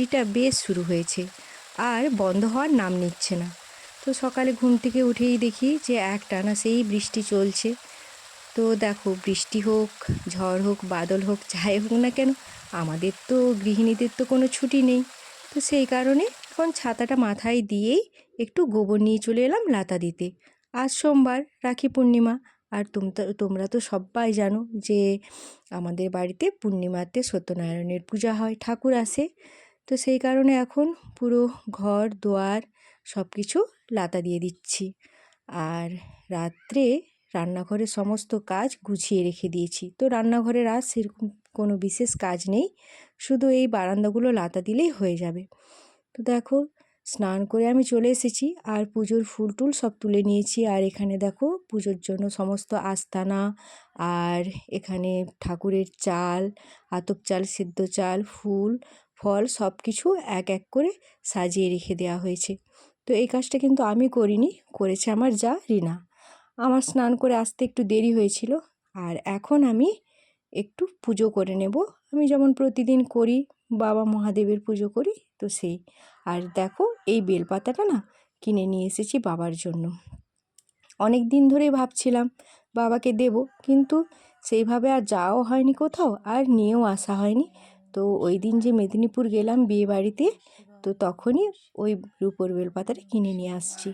বৃষ্টিটা বেশ শুরু হয়েছে, আর বন্ধ হওয়ার নাম নিচ্ছে না। তো সকালে ঘুম থেকে উঠেই দেখি যে একটানা সেই বৃষ্টি চলছে। তো দেখো, বৃষ্টি হোক, ঝড় হোক, বাদল হোক, যাই হোক না কেন, আমাদের তো গৃহিণীদের তো কোনো ছুটি নেই। তো সেই কারণে এখন ছাতাটা মাথায় দিয়েই একটু গোবর নিয়ে চলে এলাম লাতা দিতে। আজ সোমবার, রাখি পূর্ণিমা, আর তোমরা তো সবাই জানো যে আমাদের বাড়িতে পূর্ণিমাতে সত্যনারায়ণের পূজা হয়, ঠাকুর আসে। তো সেই কারণে এখন পুরো ঘর, দুয়ার সব কিছু লাতা দিয়ে দিচ্ছি। আর রাত্রে রান্নাঘরের সমস্ত কাজ গুছিয়ে রেখে দিয়েছি। তো রান্নাঘরের আর সেরকম কোনো বিশেষ কাজ নেই। শুধু এই বারান্দাগুলো লাতা দিলেই হয়ে যাবে। তো দেখো, স্নান করে আমি চলে এসেছি আর পুজোর ফুল টুল সব তুলে নিয়েছি। আর এখানে দেখো, পুজোর জন্য সমস্ত আস্তানা আর এখানে ঠাকুরের চাল, আতপ চাল, সিদ্ধ চাল, ফুল ফল সব কিছু এক এক করে সাজিয়ে রেখে দেওয়া হয়েছে। তো এই কাজটা কিন্তু আমি করিনি, করেছে আমার যা রিনা। আমার স্নান করে আসতে একটু দেরি হয়েছিল আর এখন আমি একটু পুজো করে নেব। আমি যেমন প্রতিদিন করি, বাবা মহাদেবের পুজো করি, তো সেই। আর দেখো এই বেলপাতাটা না কিনে নিয়ে এসেছি বাবার জন্য। অনেক দিন ধরেই ভাবছিলাম বাবাকে দেব, কিন্তু সেইভাবে আর যাওয়াও হয়নি কোথাও আর নিয়েও আসা হয়নি। তো ওই দিন যে মেদিনীপুর গেলাম বিয়ে বাড়িতে, তো তখনই ওই রূপোর বেলপাতাটা কিনে নিয়ে আসছি।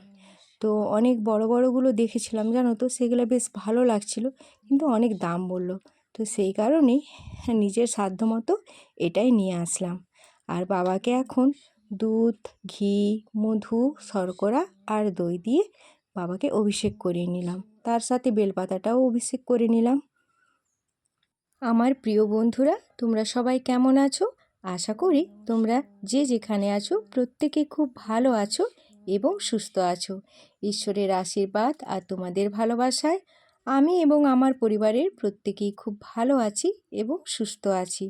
তো অনেক বড় বড়গুলো দেখেছিলাম, জানো তো? সেগুলো বেশ ভালো লাগছিল, কিন্তু অনেক দাম বলল। তো সেই কারণেই নিজের সাধ্য মতো এটাই নিয়ে আসলাম। আর বাবাকে এখন দুধ, ঘি, মধু, শর্করা আর দই দিয়ে বাবাকে অভিষেক করিয়ে নিলাম। তার সাথে বেলপাতাটাও অভিষেক করে নিলাম। আমার প্রিয় বন্ধুরা, তোমরা সবাই কেমন আছো? আশা করি তোমরা যে যেখানে আছো, প্রত্যেকে খুব ভালো আছো এবং সুস্থ আছো। ঈশ্বরের আশীর্বাদ আর তোমাদের ভালোবাসায় আমি এবং আমার পরিবারের প্রত্যেকেই খুব ভালো আছি এবং সুস্থ আছি।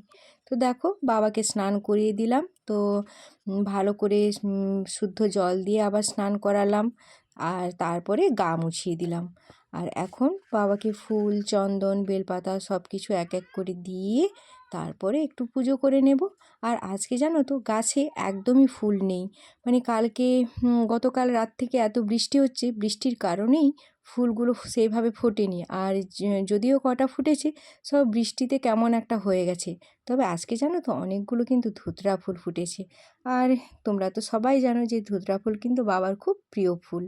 তো দেখো, বাবাকে স্নান করিয়ে দিলাম। তো ভালো করে শুদ্ধ জল দিয়ে আবার স্নান করালাম। আর তারপরে গা মুছিয়ে দিলাম। আর এখন বাবাকে ফুল, চন্দন, বেলপাতা সব কিছু এক এক করে দিয়ে তারপরে একটু পুজো করে নেব। আর আজকে জানো তো গাছে একদমই ফুল নেই। মানে কালকে গতকাল রাত থেকে এত বৃষ্টি হচ্ছে, বৃষ্টির কারণেই ফুলগুলো সেইভাবে ফোটেনি। আর যদিও কটা ফুটেছে, সব বৃষ্টিতে কেমন একটা হয়ে গেছে। তবে আজকে জানো তো অনেকগুলো কিন্তু ধুতরা ফুল ফুটেছে। আর তোমরা তো সবাই জানো যে ধুতরা ফুল কিন্তু বাবার খুব প্রিয় ফুল।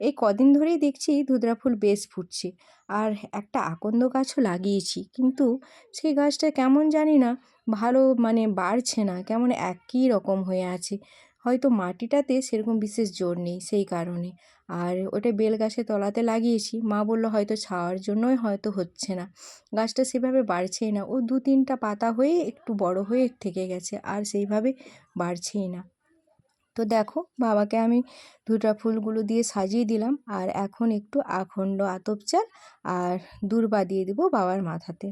এই কদিন ধরেই দেখছি ধুতরা ফুল বেশ ফুটছে। আর একটা আকন্দ গাছও লাগিয়েছি, কিন্তু সেই গাছটা কেমন জানি না, ভালো মানে বাড়ছে না, কেমন একই রকম হয়ে আছে। হয়তো মাটিটাতে সেরকম বিশেষ জোর নেই সেই কারণে। আর ওটা বেল গাছের তলাতে লাগিয়েছি, মা বলল হয়তো ছাওয়ার জন্যই হয়তো হচ্ছে না। গাছটা সেভাবে বাড়ছেই না। ও দু তিনটা পাতা হয়ে একটু বড় হয়ে থেকে গেছে, আর সেইভাবে বাড়ছেই না। তো দেখো, বাবাকে আমি দুটা ফুলগুলো দিয়ে সাজিয়ে দিলাম, আর এখন একটু আখণ্ড আতপ চাল আর দূর্বা দিয়ে দেবো বাবার মাথাতে।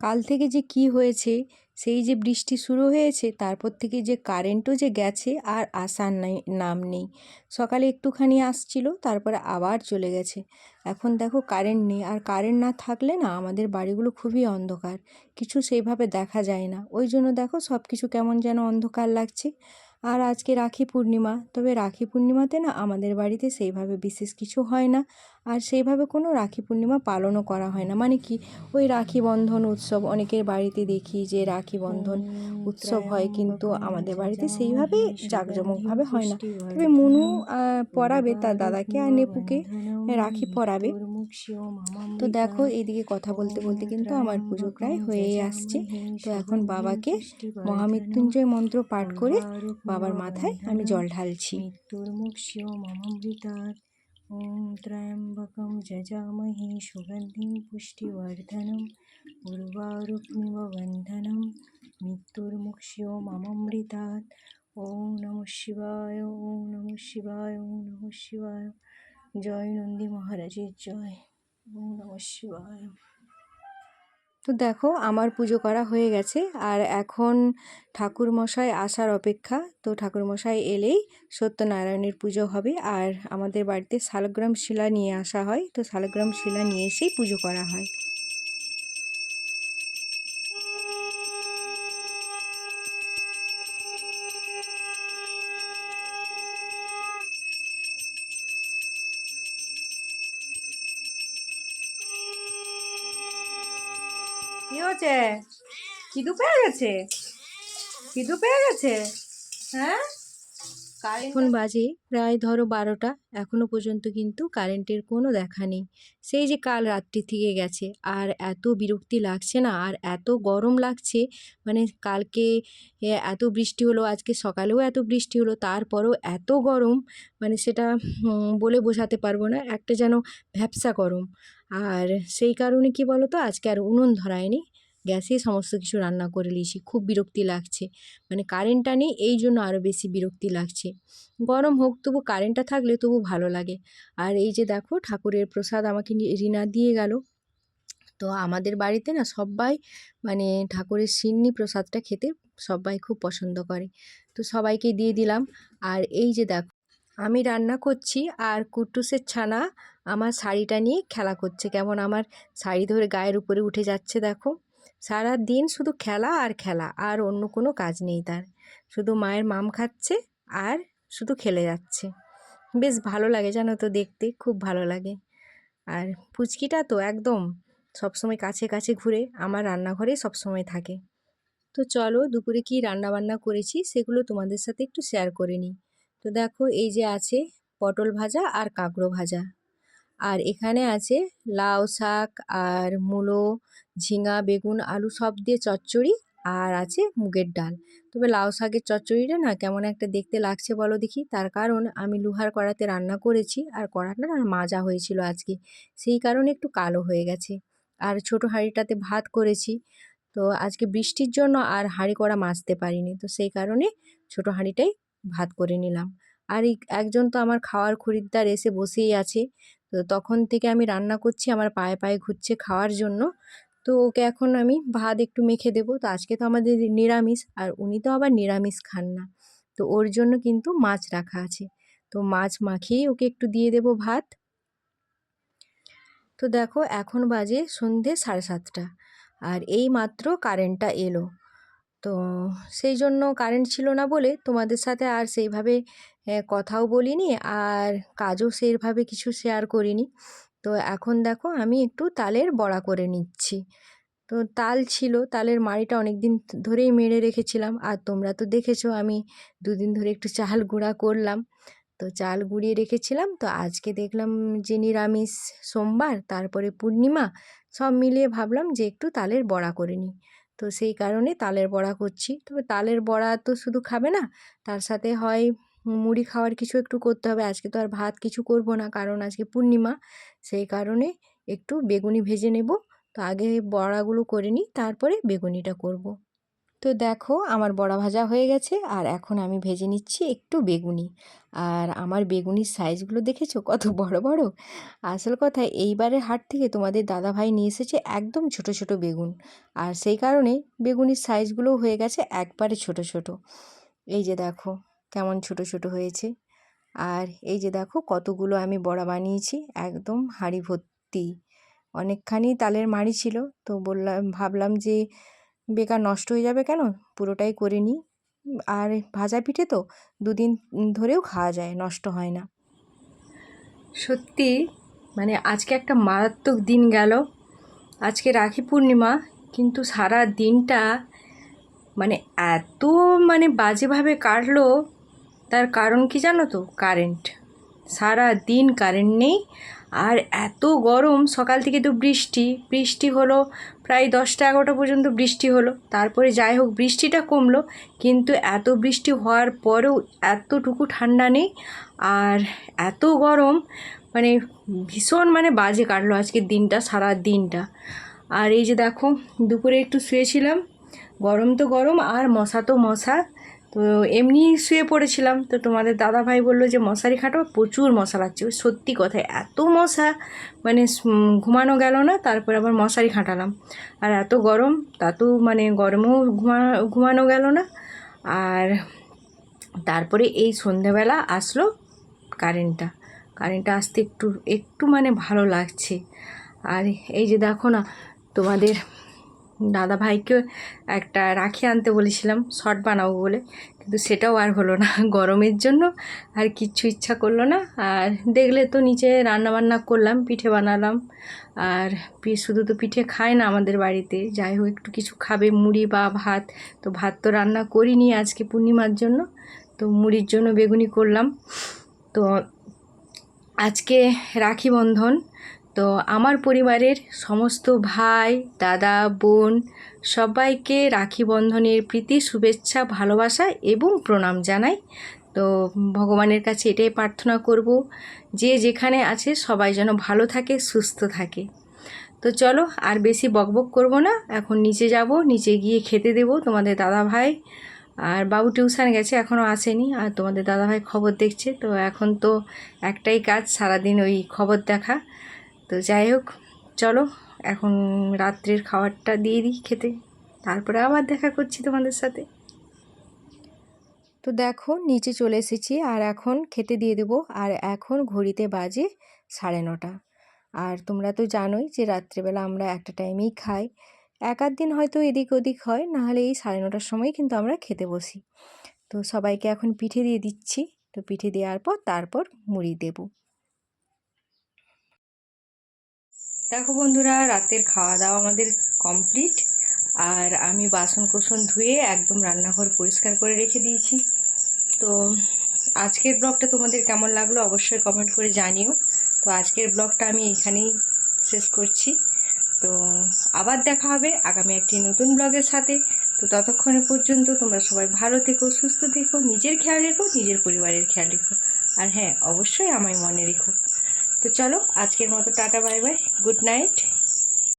কাল থেকে যে কি হয়েছে, সেই যে বৃষ্টি শুরু হয়েছে, তারপর থেকে যে কারেন্টও যে গেছে আর আসার নাম নেই। সকালে একটুখানি আসছিল, তারপরে আবার চলে গেছে। এখন দেখো কারেন্ট নেই, আর কারেন্ট না থাকলে না আমাদের বাড়িগুলো খুবই অন্ধকার। কিছু সেইভাবে দেখা যায় না। ওই জন্য দেখো সব কিছু কেমন যেন অন্ধকার লাগছে। আর আজকে রাখি পূর্ণিমা, তবে রাখি পূর্ণিমাতে না আমাদের বাড়িতে সেইভাবে বিশেষ কিছু হয় না। আর সেইভাবে কোনো রাখি পূর্ণিমা পালনও করা হয় না। মানে কি? ওই রাখি বন্ধন উৎসব অনেকের বাড়িতে দেখি যে রাখি বন্ধন উৎসব হয় কিন্তু আমাদের বাড়িতে সেইভাবে জাঁকজমকভাবে হয় না। তবে মনু পরাবে তার দাদাকে আর নেপুকে। রাখি পরাবে। তো দেখো এদিকে কথা বলতে বলতে কিন্তু আমার পুজো প্রায় হয়েই আসছে। তো এখন বাবাকে মহামৃত্যুঞ্জয় মন্ত্র পাঠ করে বাবার মাথায় আমি জল ঢালছি। ॐ त्र्यम्बकं जजामहे सुगन्धिं पुष्टिवर्धनम् उर्वारुक्मिव बन्धनं मृत्युर्मुक्ष्यो मममृतात् ॐ नमः शिवाय ॐ नमः शिवाय ॐ नमः शिवाय জয় নন্দী মহারাজের জয় ॐ নমঃ শিবায় তো দেখো, আমার পুজো করা হয়ে গেছে। আর এখন ঠাকুরমশাই আসার অপেক্ষা। তো ঠাকুরমশাই এলেই সত্যনারায়ণের পুজো হবে। আর আমাদের বাড়িতে শালগ্রাম শিলা নিয়ে আসা হয়। তো শালগ্রাম শিলা নিয়ে এসেই পুজো করা হয়। খিদু পেয়ে গেছে? খিদু পেয়ে গেছে? হ্যাঁ? এখন বাজে প্রায় ধরো বারোটা এখনও পর্যন্ত কিন্তু কারেন্টের কোনো দেখা নেই। সেই যে কাল রাত্রি থেকে গেছে আর এত বিরক্তি লাগছে না আর এত গরম লাগছে মানে কালকে এত বৃষ্টি হলো আজকে সকালেও এত বৃষ্টি হলো তারপরেও এত গরম মানে সেটা বলে বোঝাতে পারব না একটা যেন ভ্যাপসা গরম। আর সেই কারণে কি বলো তো আজকে আর উনুন ধরায়নি গ্যাসেই সমস্ত কিছু রান্না করে নিয়েছি, খুব বিরক্তি লাগছে। মানে কারেন্টটা নেই, এই জন্য আরও বেশি বিরক্তি লাগছে। গরম হোক, তবু কারেন্টটা থাকলে তবু ভালো লাগে। আর এই যে দেখো, ঠাকুরের প্রসাদ আমাকে রিনা দিয়ে গেল। তো আমাদের বাড়িতে না সবাই মানে ঠাকুরের সিন্নি প্রসাদটা খেতে সবাই খুব পছন্দ করে। তো সবাইকে দিয়ে দিলাম। আর এই যে দেখো, আমি রান্না করছি আর কুটুসের ছানা আমার শাড়িটা নিয়ে খেলা করছে। কেমন আমার শাড়ি ধরে গায়ের উপরে উঠে যাচ্ছে দেখো। সারা দিন শুধু খেলা আর খেলা, আর অন্য কোনো কাজ নেই তার। শুধু মায়ের মাম খাচ্ছে আর শুধু খেলে যাচ্ছে। বেশ ভালো লাগে জানো তো দেখতে, খুব ভালো লাগে। আর পুচকিটা তো একদম সবসময় কাছে কাছে ঘুরে, আমার রান্নাঘরে সবসময় থাকে। তো চলো দুপুরে কি রান্না বান্না করেছি সেগুলো তোমাদের সাথে একটু শেয়ার করে নিই। তো দেখো এই যে আছে পটল ভাজা আর কাঁকড়ো ভাজা। আর এখানে আছে লাউ শাক আর মূলো, ঝিঙা, বেগুন, আলু সব দিয়ে চচ্চড়ি আর আছে মুগের ডাল। তবে লাউ শাকের চচ্চড়িটা না কেমন একটা দেখতে লাগছে বলো দেখি। তার কারণ আমি লোহার কড়াতে রান্না করেছি আর কড়াটা না মাজা হয়েছিল আজকে। সেই কারণে একটু কালো হয়ে গেছে। আর ছোট হাঁড়িটাতে ভাত করেছি। তো আজকে বৃষ্টির জন্য আর হাঁড়ি কড়া মাজতে পারিনি। তো সেই কারণে ছোট হাঁড়িটাই ভাত করে নিলাম। আর এই একজন তো আমার খাওয়ার খরিদ্দার এসে বসেই আছে। তো তখন থেকে আমি রান্না করছি, আমার পায়ে পায়ে ঘুরছে খাওয়ার জন্য। তো ওকে এখন আমি ভাত একটু মেখে দেবো। তো আজকে তো আমাদের নিরামিষ, আর উনি তো আবার নিরামিষ খান না। তো ওর জন্য কিন্তু মাছ রাখা আছে। তো মাছ মাখিয়েই ওকে একটু দিয়ে দেবো ভাত। তো দেখো, এখন বাজে সন্ধে সাড়ে সাতটা। আর এই মাত্র কারেন্টটা এলো। তো সেই জন্য কারেন্ট ছিল না বলে তোমাদের সাথে আর সেইভাবে কথাও বলিনি আর কাজও সেইভাবে কিছু শেয়ার করিনি। তো এখন দেখো আমি একটু তালের বড়া করে নিচ্ছি। তো তাল ছিল, তালের মাড়িটা অনেক দিন ধরেই মেরে রেখেছিলাম। আর তোমরা তো দেখেছ আমি দুদিন ধরে একটু চাল গুঁড়া করলাম। তো চাল গুঁড়িয়ে রেখেছিলাম। তো আজকে দেখলাম যে নিরামিষ সোমবার, তারপরে পূর্ণিমা, সব মিলিয়ে ভাবলাম যে একটু তালের বড়া করে নিই। তো সেই কারণে তালের বড়া করছি। তবে তালের বড়া তো শুধু খাবে না, তার সাথে হয় মুড়ি খাওয়ার কিছু একটু করতে হবে। আজকে তো আর ভাত কিছু করব না, কারণ আজকে পূর্ণিমা। সেই কারণে একটু বেগুনি ভেজে নেব। তো আগে বড়াগুলো করে নিই, তারপরে বেগুনিটা করব। তো দেখো, আমার বড়া ভাজা হয়ে গেছে, আর এখন আমি ভেজে নিচ্ছি একটু বেগুনি। আর আমার বেগুনির সাইজগুলো দেখেছ? কত বড় বড়? আসল কথা, এইবারের হাট থেকে তোমাদের দাদাভাই নিয়ে এসেছে একদম ছোট ছোট বেগুন। আর সেই কারণে বেগুনির সাইজগুলোও হয়ে গেছে একবারে ছোট ছোট। এই যে দেখো। কেমন ছোট ছোট হয়েছে। আর এই যে দেখো কতগুলো আমি বড়া বানিয়েছি, একদম হাঁড়ি ভর্তি। অনেকখানি তালের মাড়ি ছিল, তো বললাম, ভাবলাম যে বেকার নষ্ট হয়ে যাবে কেন? পুরোটাই করে নিই। আর ভাজা পিঠে তো দুদিন ধরেও খাওয়া যায়, নষ্ট হয় না। সত্যি মানে আজকে একটা মারাত্মক দিন গেল। আজকে রাখি পূর্ণিমা, কিন্তু সারা দিনটা মানে এত মানে বাজেভাবে কাটলো তার কারণ কি জানো তো? কারেন্ট সারা দিন কারেন্ট নেই। আর এত গরম, সকাল থেকে তো বৃষ্টি। বৃষ্টি হলো প্রায় দশটা এগারোটা পর্যন্ত বৃষ্টি হলো। তারপরে যাই হোক, বৃষ্টিটা কমলো। কিন্তু এত বৃষ্টি হওয়ার পরেও এতটুকু ঠান্ডা নেই। আর এত গরম মানে ভীষণ মানে বাজে কাটলো আজকের দিনটা, সারা দিনটা। আর এই যে দেখো, দুপুরে একটু শুয়েছিলাম। গরম তো গরম, আর মশা তো মশা। তো এমনি শুয়ে পড়েছিলাম। তো তোমাদের দাদা ভাই বলল যে, মশারি খাটো, প্রচুর মশা লাগছে। সত্যি কথায় এত মশা মানে ঘুমানো গেল না, তারপর আবার মশারি খাটালাম। আর এত গরম, তা তো মানে গরমেও ঘুমা, ঘুমানো গেল না। আর তারপরে এই সন্ধেবেলা আসলো কারেন্টটা। কারেন্টটা আসতে একটু একটু মানে ভালো লাগছে। আর এই যে দেখো না, তোমাদের দাদা ভাইকে একটা রাখি আনতে বলেছিলাম, শর্ট বানাবো বলে। কিন্তু সেটাও আর হলো না, গরমের জন্য আর কিচ্ছু ইচ্ছা করল না। আর দেখলে তো নিচে রান্না বান্না করলাম, পিঠে বানালাম। আর শুধু তো পিঠে খায় না আমাদের বাড়িতে। যাই হোক, একটু কিছু খাবে, মুড়ি বা ভাত। তো ভাত তো রান্না করিনি আজকে পূর্ণিমার জন্য। তো মুড়ির জন্য বেগুনি করলাম। তো আজকে রাখি বন্ধন। তো আমার পরিবারের সমস্ত ভাই, দাদা, বোন সবাইকে রাখি বন্ধনের প্রীতি, শুভেচ্ছা, ভালোবাসা এবং প্রণাম জানাই। তো ভগবানের কাছে এটাই প্রার্থনা করব যে যেখানে আছে সবাই যেন ভালো থাকে, সুস্থ থাকে। তো চলো আর বেশি বকবক করব না, এখন নিচে যাব, নিচে গিয়ে খেতে দেবো তোমাদের দাদা ভাই আর বাবু টিউশন গেছে এখনও আসেনি, আর তোমাদের দাদা ভাই খবর দেখছে, তো এখন তো একটাই কাজ, সারাদিন ওই খবর দেখা। তো যাই হোক, চলো এখন রাত্রের খাবারটা দিয়ে দিই খেতে। তারপরে আবার দেখা করছি তোমাদের সাথে। তো দেখো, নিচে চলে এসেছি আর এখন খেতে দিয়ে দেবো। আর এখন ঘড়িতে বাজে সাড়ে নটা। আর তোমরা তো জানোই যে রাত্রেবেলা আমরা একটা টাইমেই খাই। এক আধ দিন হয়তো এদিক ওদিক হয় নাহলে এই সাড়ে নটার সময় কিন্তু আমরা খেতে বসি। তো সবাইকে এখন পিঠে দিয়ে দিচ্ছি। তো পিঠে দেওয়ার পর তারপর মুড়ি দেবো। দেখো বন্ধুরা, রাতের খাওয়া দাওয়া আমাদের কমপ্লিট আর আমি বাসন কোসন ধুয়ে একদম রান্নাঘর পরিষ্কার করে রেখে দিয়েছি। তো আজকের ব্লগটা তোমাদের কেমন লাগল অবশ্যই কমেন্ট করে জানিও। তো আজকের ব্লগটা আমি এখানেই শেষ করছি। তো আবার দেখা হবে আগামী একটি নতুন ব্লগের সাথে। তো ততক্ষণে পর্যন্ত তোমরা সবাই ভালো থেকো, সুস্থ থেকো, নিজের খেয়াল রেখো, নিজের পরিবারের খেয়াল রেখো। আর হ্যাঁ অবশ্যই আমায় মনে রেখো। তো চলো আজকের মতো tata bye bye good night.